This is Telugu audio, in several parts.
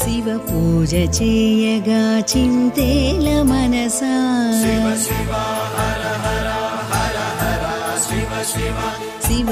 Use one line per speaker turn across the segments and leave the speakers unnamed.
శివ పూజ చేయగా చింతేల మనసా. శివ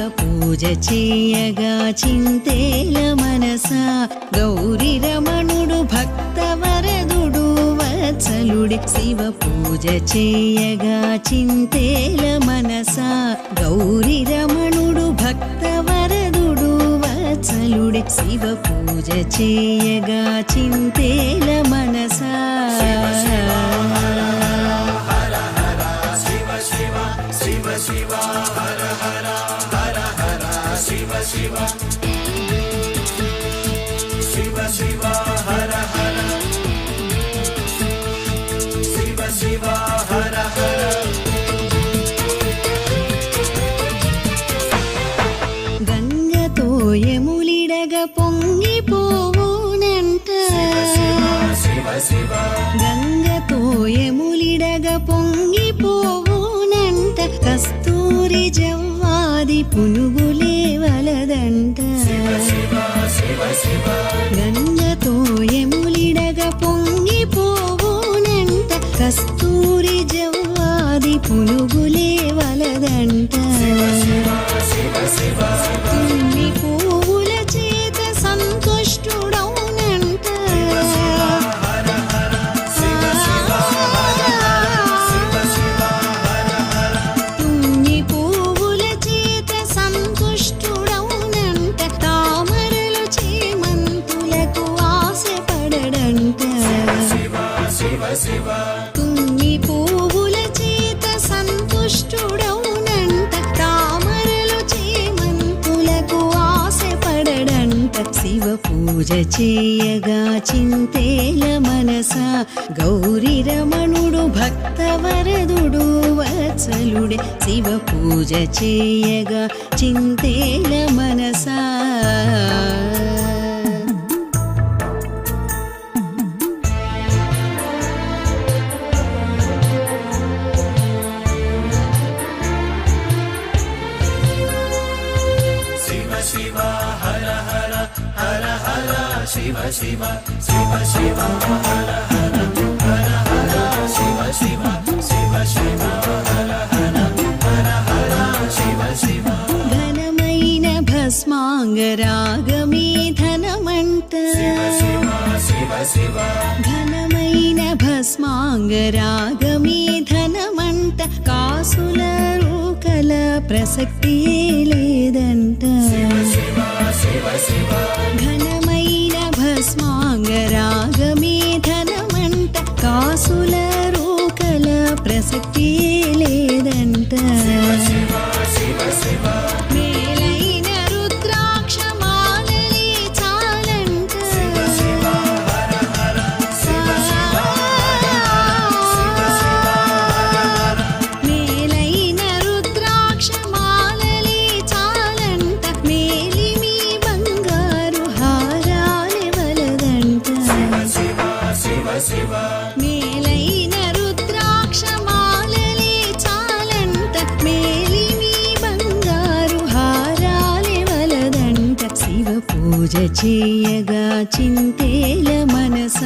పూజ చేయగా చింతేల మనసా గౌరి రమణుడు భక్తవరదుడు వత్సలుడి. శివ పూజ చేయగా చింతేల మనసా గౌరి రమణుడు భక్తవరదుడు వత్సలుడి. శివ పూజ చేయగా చింతేల మనసా. గంగతో ఎములిడగ పొంగిపోవునంట. గంగతో జవ్వాది పునుగులే వలదంట. శివ శివ పూజ చేయగా చింతేల మనస గౌరీ రమణుడు భక్తవరదుడు వత్సలుడే. శివ పూజ చేయగా చింతేల మనసా. ఘనమైన భస్మాంగరాగమే ధనమంట ఘనమైన భస్మాంగరాగమే ప్రసక్తి లేదంట. ఘన పూజ చేయగా చింతేల మనస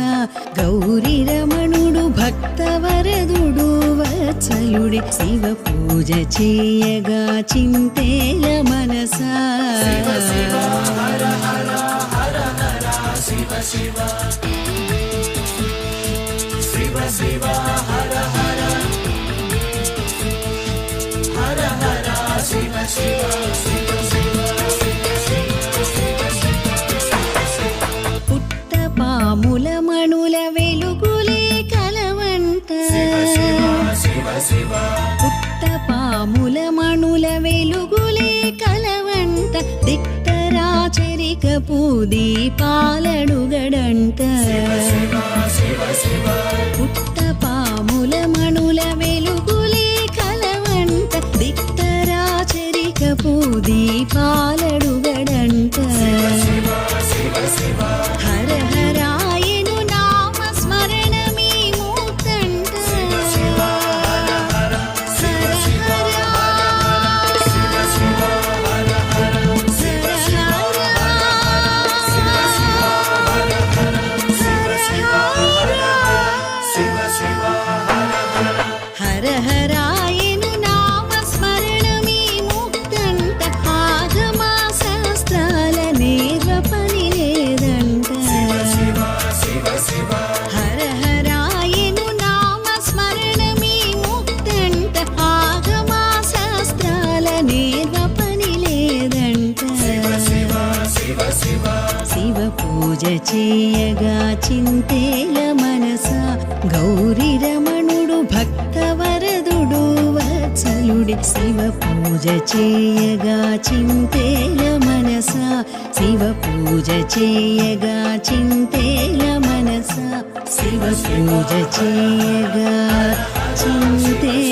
గౌరీ రమణుడు భక్తవరదుడు వత్సలుడి. శివ పూజ చేయగా చింతేల మనస. మనసా పుట్ట దీపపు దీపాలడుగడంట పుట్ట పాముల మణుల వెలుగులే కలవంట దిట్టరాచరికపు దీపాల శివ పూజ చేయగా చింతేల మనస. గౌరీ రమణుడు భక్తవరదుడు వత్సలుడి. శివ పూజ చేయగా చింతేల మనస. శివ పూజ చేయగా చింతేల మనస. శివ పూజ చేయగా చింతే